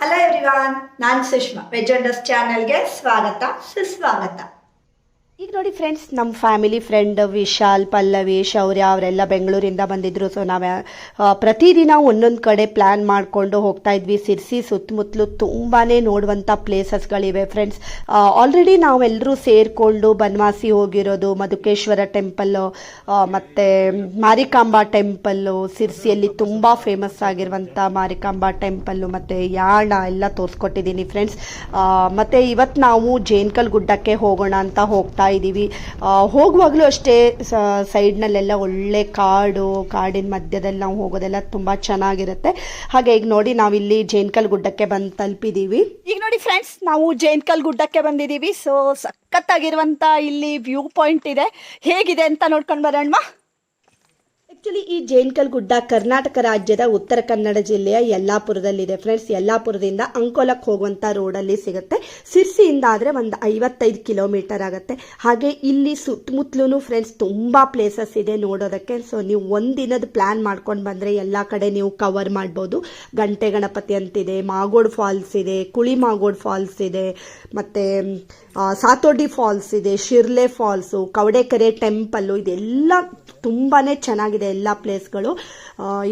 Hello everyone ನಾನು Sushma. Veg ಚಾನಲ್ಗೆ ಸ್ವಾಗತ ಸುಸ್ವಾಗತ. ಈಗ ನೋಡಿ ಫ್ರೆಂಡ್ಸ್ ನಮ್ಮ ಫ್ಯಾಮಿಲಿ ಫ್ರೆಂಡ್ ವಿಶಾಲ್ ಪಲ್ಲವಿ ಶೌರ್ಯ ಅವರೆಲ್ಲ ಬೆಂಗಳೂರಿಂದ ಬಂದಿದ್ರು. ಸೊ ನಾವು ಪ್ರತಿದಿನ ಒಂದೊಂದು ಕಡೆ ಪ್ಲ್ಯಾನ್ ಮಾಡಿಕೊಂಡು ಹೋಗ್ತಾ ಇದ್ವಿ. ಸಿರ್ಸಿ ಸುತ್ತಮುತ್ತಲು ತುಂಬಾ ನೋಡುವಂಥ ಪ್ಲೇಸಸ್ಗಳಿವೆ ಫ್ರೆಂಡ್ಸ್ ಆಲ್ರೆಡಿ ನಾವೆಲ್ಲರೂ ಸೇರಿಕೊಂಡು ಬನವಾಸಿ ಹೋಗಿರೋದು, ಮಧುಕೇಶ್ವರ ಟೆಂಪಲ್ಲು ಮತ್ತು ಮಾರಿಕಾಂಬಾ ಟೆಂಪಲ್ಲು ಸಿರ್ಸಿಯಲ್ಲಿ ತುಂಬ ಫೇಮಸ್ ಆಗಿರುವಂಥ ಮಾರಿಕಾಂಬಾ ಟೆಂಪಲ್ಲು ಮತ್ತು ಯಾಣ ಎಲ್ಲ ತೋರಿಸ್ಕೊಟ್ಟಿದ್ದೀನಿ ಫ್ರೆಂಡ್ಸ್ ಮತ್ತು ಇವತ್ತು ನಾವು ಜೇನ್ಕಲ್ ಗುಡ್ಡಕ್ಕೆ ಹೋಗೋಣ ಅಂತ ಹೋಗ್ತಾ ಇದ್ದೀವಿ. ಹೋಗುವಾಗಲೂ ಅಷ್ಟೇ ಸೈಡ್ನಲ್ಲೆಲ್ಲ ಒಳ್ಳೆ ಕಾಡು, ಕಾಡಿನ ಮಧ್ಯದಲ್ಲಿ ನಾವು ಹೋಗೋದೆಲ್ಲ ತುಂಬ ಚೆನ್ನಾಗಿರುತ್ತೆ. ಹಾಗೆ ಈಗ ನೋಡಿ ನಾವಿಲ್ಲಿ ಜೇನ್ಕಲ್ ಗುಡ್ಡಕ್ಕೆ ಬಂದು ತಲುಪಿದ್ದೀವಿ. ಈಗ ನೋಡಿ ಫ್ರೆಂಡ್ಸ್, ನಾವು ಜೇನ್ಕಲ್ ಗುಡ್ಡಕ್ಕೆ ಬಂದಿದ್ದೀವಿ. ಸೊ ಸಖತ್ತಾಗಿರುವಂಥ ಇಲ್ಲಿ ವ್ಯೂ ಪಾಯಿಂಟ್ ಇದೆ. ಹೇಗಿದೆ ಅಂತ ನೋಡ್ಕೊಂಡು ಬರೋಣ ಆ್ಯಕ್ಚುಲಿ ಈ ಜೇನ್ಕಲ್ ಗುಡ್ಡ ಕರ್ನಾಟಕ ರಾಜ್ಯದ ಉತ್ತರ ಕನ್ನಡ ಜಿಲ್ಲೆಯ ಯಲ್ಲಾಪುರದಲ್ಲಿದೆ. ಫ್ರೆಂಡ್ಸ್ ಯಲ್ಲಾಪುರದಿಂದ ಅಂಕೋಲಕ್ಕೆ ಹೋಗುವಂಥ ರೋಡಲ್ಲಿ ಸಿಗುತ್ತೆ. ಸಿರ್ಸಿಯಿಂದ ಆದರೆ ಒಂದು ಐವತ್ತೈದು ಕಿಲೋಮೀಟರ್ ಆಗುತ್ತೆ. ಹಾಗೆ ಇಲ್ಲಿ ಸುತ್ತಮುತ್ತಲೂ ಫ್ರೆಂಡ್ಸ್ ತುಂಬ ಪ್ಲೇಸಸ್ ಇದೆ ನೋಡೋದಕ್ಕೆ. ಸೊ ನೀವು ಒಂದಿನದ ಪ್ಲ್ಯಾನ್ ಮಾಡ್ಕೊಂಡು ಬಂದರೆ ಎಲ್ಲ ಕಡೆ ನೀವು ಕವರ್ ಮಾಡ್ಬೋದು. ಗಂಟೆ ಗಣಪತಿ ಅಂತಿದೆ, ಮಾಗೋಡ್ ಫಾಲ್ಸ್ ಇದೆ, ಕುಳಿ ಮಾಗೋಡ್ ಫಾಲ್ಸ್ ಇದೆ, ಮತ್ತು ಸಾತೋಡಿ ಫಾಲ್ಸ್ ಇದೆ, ಶಿರ್ಲೆ ಫಾಲ್ಸು ಕವಡೆಕೆರೆ ಟೆಂಪಲ್ಲು ಇದೆಲ್ಲ ತುಂಬಾ ಚೆನ್ನಾಗಿದೆ. ಎಲ್ಲ ಪ್ಲೇಸ್ಗಳು.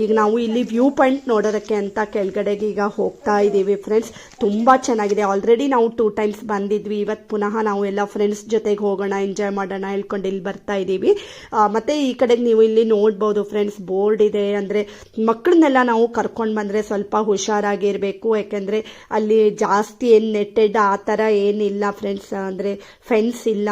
ಈಗ ನಾವು ಇಲ್ಲಿ ವ್ಯೂ ಪಾಯಿಂಟ್ ನೋಡೋದಕ್ಕೆ ಅಂತ ಕೆಳಗಡೆಗೆ ಈಗ ಹೋಗ್ತಾ ಇದ್ದೀವಿ ಫ್ರೆಂಡ್ಸ್. ತುಂಬ ಚೆನ್ನಾಗಿದೆ. ಆಲ್ರೆಡಿ ನಾವು ಟೂ ಟೈಮ್ಸ್ ಬಂದಿದ್ವಿ. ಇವತ್ತು ಪುನಃ ನಾವು ಎಲ್ಲ ಫ್ರೆಂಡ್ಸ್ ಜೊತೆಗೆ ಹೋಗೋಣ ಎಂಜಾಯ್ ಮಾಡೋಣ ಹೇಳ್ಕೊಂಡು ಇಲ್ಲಿ ಬರ್ತಾ ಇದ್ದೀವಿ. ಮತ್ತೆ ಈ ಕಡೆಗೆ ನೀವು ಇಲ್ಲಿ ನೋಡ್ಬೋದು ಫ್ರೆಂಡ್ಸ್ ಬೋರ್ಡ್ ಇದೆ. ಅಂದರೆ ಮಕ್ಕಳನ್ನೆಲ್ಲ ನಾವು ಕರ್ಕೊಂಡು ಬಂದರೆ ಸ್ವಲ್ಪ ಹುಷಾರಾಗಿರಬೇಕು. ಯಾಕೆಂದರೆ ಅಲ್ಲಿ ಜಾಸ್ತಿ ಏನು ನೆಟ್ಟೆಡ್ ಆ ಥರ ಏನಿಲ್ಲ ಫ್ರೆಂಡ್ಸ್ ಅಂದರೆ ಫೆನ್ಸ್ ಇಲ್ಲ.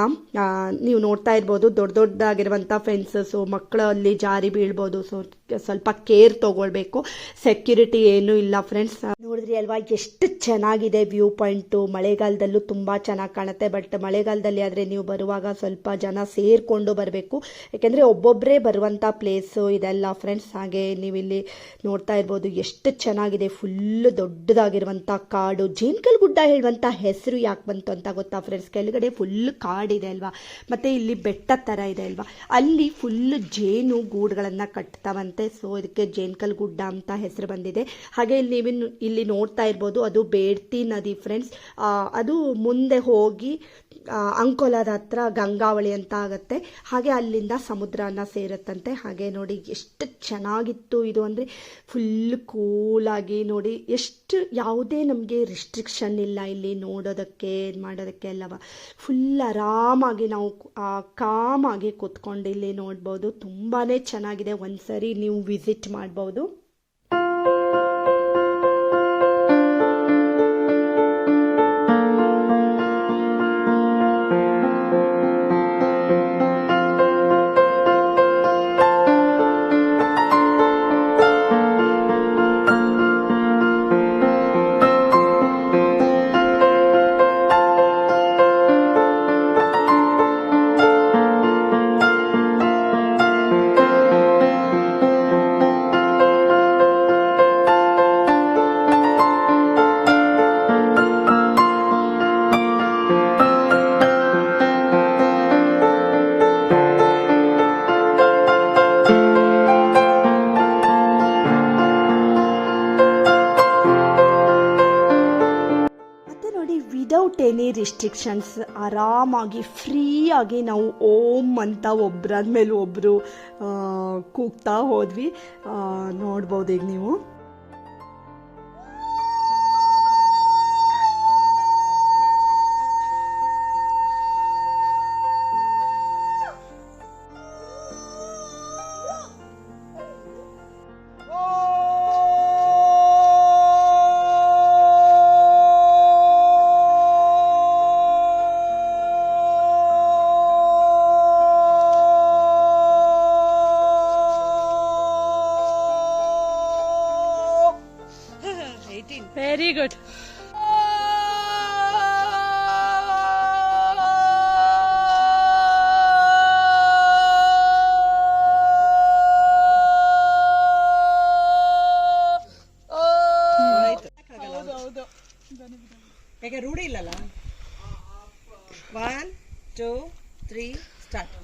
ನೀವು ನೋಡ್ತಾ ಇರ್ಬೋದು. ದೊಡ್ಡ ದೊಡ್ಡದಾಗಿರುವಂಥ ಫೆನ್ಸಸ್ಸು ಮಕ್ಕಳು ಅಲ್ಲಿ ಜಾರಿ ಬೀಳ್ಬೋದು ಸೊ ಸ್ವಲ್ಪ ಕೇರ್ ತಗೊಳ್ಬೇಕು ಸೆಕ್ಯೂರಿಟಿ ಏನೂ ಇಲ್ಲ ಫ್ರೆಂಡ್ಸ್ ನೋಡಿದ್ರಿ ಅಲ್ವಾ, ಎಷ್ಟು ಚೆನ್ನಾಗಿದೆ ವ್ಯೂ ಪಾಯಿಂಟು ಮಳೆಗಾಲದಲ್ಲೂ ತುಂಬ ಚೆನ್ನಾಗಿ ಕಾಣುತ್ತೆ. ಬಟ್ ಮಳೆಗಾಲದಲ್ಲಿ ಆದರೆ ನೀವು ಬರುವಾಗ ಸ್ವಲ್ಪ ಜನ ಸೇರಿಕೊಂಡು ಬರಬೇಕು. ಯಾಕೆಂದರೆ ಒಬ್ಬೊಬ್ಬರೇ ಬರುವಂಥ ಪ್ಲೇಸು ಇದೆಲ್ಲ ಫ್ರೆಂಡ್ಸ್ ಹಾಗೆ ನೀವಿಲ್ಲಿ ನೋಡ್ತಾ ಇರ್ಬೋದು ಎಷ್ಟು ಚೆನ್ನಾಗಿದೆ. ಫುಲ್ಲು ದೊಡ್ಡದಾಗಿರುವಂಥ ಕಾಡು. ಜೇನ್ಕಲ್ ಗುಡ್ಡ ಹೇಳುವಂಥ ಹೆಸರು ಯಾಕೆ ಬಂತು ಅಂತ ಗೊತ್ತಾ ಫ್ರೆಂಡ್ಸ್ ಕೆಳಗಡೆ ಫುಲ್ ಕಾಡಿದೆ ಅಲ್ವಾ? ಮತ್ತು ಇಲ್ಲಿ ಬೆಟ್ಟ ಥರ ಇದೆ ಅಲ್ವಾ? ಅಲ್ಲಿ ಫುಲ್ ಜೇನು ಗೂಡುಗಳನ್ನು ಕಟ್ತಾವಂತೆ ಸೊ ಇದಕ್ಕೆ ಜೇನ್ಕಲ್ ಗುಡ್ಡ ಅಂತ ಹೆಸರು ಬಂದಿದೆ. ಹಾಗೆ ಇಲ್ಲಿ ನೀವು ಇಲ್ಲಿ ನೋಡ್ತಾ ಇರ್ಬೋದು, ಅದು ಬೇಡ್ತಿ ನದಿ ಫ್ರೆಂಡ್ಸ್ ಅದು ಮುಂದೆ ಹೋಗಿ ಅಂಕೋಲಾದ ಹತ್ರ ಗಂಗಾವಳಿ ಅಂತ ಆಗುತ್ತೆ. ಹಾಗೆ ಅಲ್ಲಿಂದ ಸಮುದ್ರನ ಸೇರುತ್ತಂತೆ. ಹಾಗೆ ನೋಡಿ ಎಷ್ಟು ಚೆನ್ನಾಗಿತ್ತು ಇದು ಅಂದರೆ ಫುಲ್ ಕೂಲಾಗಿ ನೋಡಿ. ಎಷ್ಟು ಯಾವುದೇ ನಮಗೆ ರಿಸ್ಟ್ರಿಕ್ಷನ್ ಇಲ್ಲ ಇಲ್ಲಿ ನೋಡೋದಕ್ಕೆ, ಇದು ಮಾಡೋದಕ್ಕೆ ಎಲ್ಲವ. ಫುಲ್ ಆರಾಮಾಗಿ ನಾವು ಕಾಮಾಗಿ ಕೂತ್ಕೊಂಡು ಇಲ್ಲಿ ನೋಡ್ಬೋದು. ತುಂಬಾ ಚೆನ್ನಾಗಿದೆ. ಒಂದ್ಸರಿ ನೀವು ವಿಸಿಟ್ ಮಾಡ್ಬೋದು. ವಿದೌಟ್ ಎನಿ ರಿಸ್ಟ್ರಿಕ್ಷನ್ಸ್ ಆರಾಮಾಗಿ ಫ್ರೀಯಾಗಿ ನಾವು ಓಮ್ ಅಂತ ಒಬ್ಬರ ಮೇಲೆ ಒಬ್ಬರು ಕೂಗ್ತಾ ಹೋದ್ವಿ. ನೋಡ್ಬೋದು ಈಗ ನೀವು. ಯಾಕೆ ರೂಢಿ ಇಲ್ಲಲ್ಲ? ಒನ್ ಟೂ ತ್ರೀ ಸ್ಟಾರ್ಟ್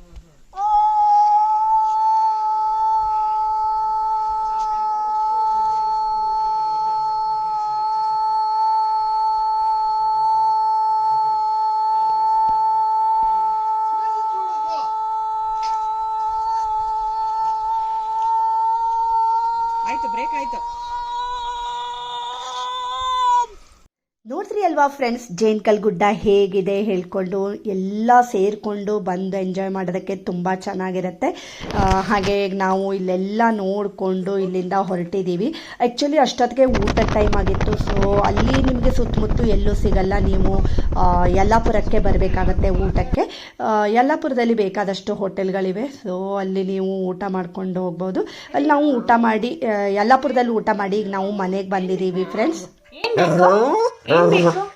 ನೋಡಿದ್ರಿ ಅಲ್ವಾ ಫ್ರೆಂಡ್ಸ್ ಜೇನ್ಕಲ್ ಗುಡ್ಡ ಹೇಗಿದೆ ಹೇಳ್ಕೊಂಡು ಎಲ್ಲ ಸೇರಿಕೊಂಡು ಬಂದು ಎಂಜಾಯ್ ಮಾಡೋದಕ್ಕೆ ತುಂಬ ಚೆನ್ನಾಗಿರುತ್ತೆ. ಹಾಗೆ ನಾವು ಇಲ್ಲೆಲ್ಲ ನೋಡಿಕೊಂಡು ಇಲ್ಲಿಂದ ಹೊರಟಿದ್ದೀವಿ ಆ್ಯಕ್ಚುಲಿ ಅಷ್ಟೊತ್ತಿಗೆ ಊಟದ ಟೈಮ್ ಆಗಿತ್ತು ಸೊ ಅಲ್ಲಿ ನಿಮಗೆ ಸುತ್ತಮುತ್ತ ಎಲ್ಲೂ ಸಿಗಲ್ಲ. ನೀವು ಯಲ್ಲಾಪುರಕ್ಕೆ ಬರಬೇಕಾಗತ್ತೆ ಊಟಕ್ಕೆ. ಯಲ್ಲಾಪುರದಲ್ಲಿ ಬೇಕಾದಷ್ಟು ಹೋಟೆಲ್ಗಳಿವೆ ಸೊ ಅಲ್ಲಿ ನೀವು ಊಟ ಮಾಡ್ಕೊಂಡು ಹೋಗ್ಬೋದು. ಅಲ್ಲಿ ನಾವು ಊಟ ಮಾಡಿ ಯಲ್ಲಾಪುರದಲ್ಲಿ ಊಟ ಮಾಡಿ ಈಗ ನಾವು ಮನೆಗೆ ಬಂದಿದ್ದೀವಿ ಫ್ರೆಂಡ್ಸ್ Indico. Indico.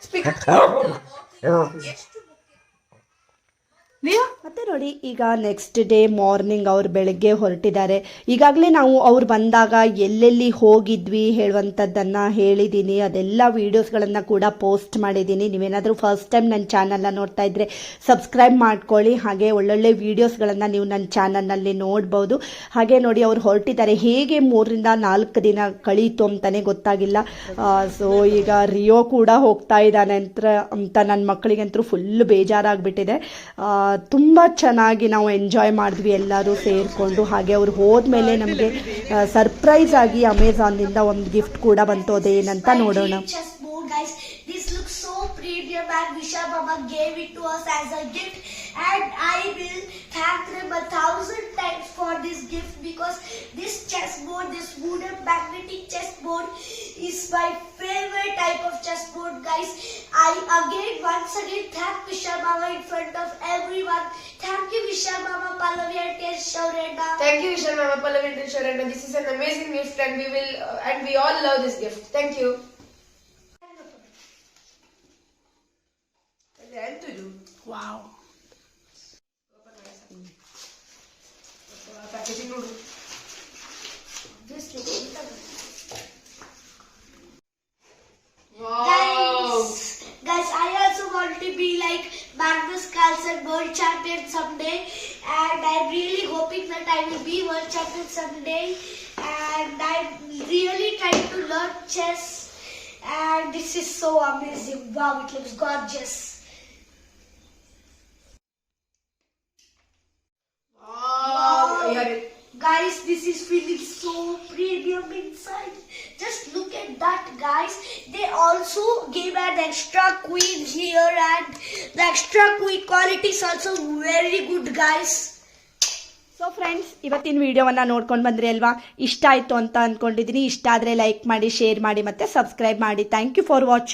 ಮತ್ತೆ ನೋಡಿ, ಈಗ ನೆಕ್ಸ್ಟ್ ಡೇ ಮಾರ್ನಿಂಗ್ ಅವ್ರು ಬೆಳಗ್ಗೆ ಹೊರಟಿದ್ದಾರೆ. ಈಗಾಗಲೇ ನಾವು ಅವ್ರು ಬಂದಾಗ ಎಲ್ಲೆಲ್ಲಿ ಹೋಗಿದ್ವಿ ಹೇಳುವಂಥದ್ದನ್ನು ಹೇಳಿದ್ದೀನಿ ಅದೆಲ್ಲ ವೀಡಿಯೋಸ್ಗಳನ್ನು ಕೂಡ ಪೋಸ್ಟ್ ಮಾಡಿದ್ದೀನಿ ನೀವೇನಾದರೂ ಫಸ್ಟ್ ಟೈಮ್ ನನ್ನ ಚಾನಲ್ನ ನೋಡ್ತಾ ಇದ್ದರೆ ಸಬ್ಸ್ಕ್ರೈಬ್ ಮಾಡ್ಕೊಳ್ಳಿ. ಹಾಗೆ ಒಳ್ಳೊಳ್ಳೆ ವೀಡಿಯೋಸ್ಗಳನ್ನು ನೀವು ನನ್ನ ಚಾನಲ್ನಲ್ಲಿ ನೋಡ್ಬೋದು. ಹಾಗೆ ನೋಡಿ, ಅವ್ರು ಹೊರಟಿದ್ದಾರೆ. ಹೇಗೆ ಮೂರರಿಂದ ನಾಲ್ಕು ದಿನ ಕಳೀತು ಅಂತಲೇ ಗೊತ್ತಾಗಿಲ್ಲ. ಸೊ ಈಗ ರಿಯೋ ಕೂಡ ಹೋಗ್ತಾ ಇದ್ದಾನೆ ಅಂತ ಅಂತ ನನ್ನ ಮಕ್ಕಳಿಗಂತೂ ಫುಲ್ ಬೇಜಾರಾಗ್ಬಿಟ್ಟಿದೆ. ತುಂಬ ಚೆನ್ನಾಗಿ ನಾವು ಎಂಜಾಯ್ ಮಾಡಿದ್ವಿ ಎಲ್ಲರೂ ಸೇರಿಕೊಂಡು ಹಾಗೆ ಅವ್ರು ಹೋದ್ಮೇಲೆ ನಮಗೆ ಸರ್ಪ್ರೈಸ್ ಆಗಿ ಅಮೆಝಾನ್ನಿಂದ ಒಂದು ಗಿಫ್ಟ್ ಕೂಡ ಬಂತು ಅದೇನಂತ ನೋಡೋಣ. This looks so premium, and Visha Mama gave it to us as a gift. And I will thank them a thousand times for this gift because this chessboard, this wooden magnetic chessboard, is my favorite type of chessboard, guys. I again, once again, thank Visha Mama in front of everyone. Thank you, Visha Mama, Pallavi, and Tesh Shaurena. Thank you, Vishal Mama Pallavi and Sharana. This is an amazing gift, and we will uh, and we all love this gift. Thank you. Guys, guys, I also want to be like Magnus Carlsen world champion someday, and I'm really hoping that I will be world champion someday. And I'm really trying to learn chess, and this is so amazing. Wow, it looks gorgeous. Wow. Guys, this is feeling so premium inside. Just look at that, guys. They also gave an extra queen here, and the extra queen quality is also very good, guys. So friends ಇವತ್ತಿನ ವಿಡಿಯೋವನ್ನು ನೋಡ್ಕೊಂಡು ಬಂದ್ರಿ ಅಲ್ವಾ ಇಷ್ಟ ಆಯಿತು ಅಂತ ಅಂದ್ಕೊಂಡಿದ್ದೀನಿ ಇಷ್ಟ ಆದರೆ ಲೈಕ್ ಮಾಡಿ ಶೇರ್ ಮಾಡಿ ಮತ್ತು ಸಬ್ಸ್ಕ್ರೈಬ್ ಮಾಡಿ ಥ್ಯಾಂಕ್ ಯು ಫಾರ್ ವಾಚಿಂಗ್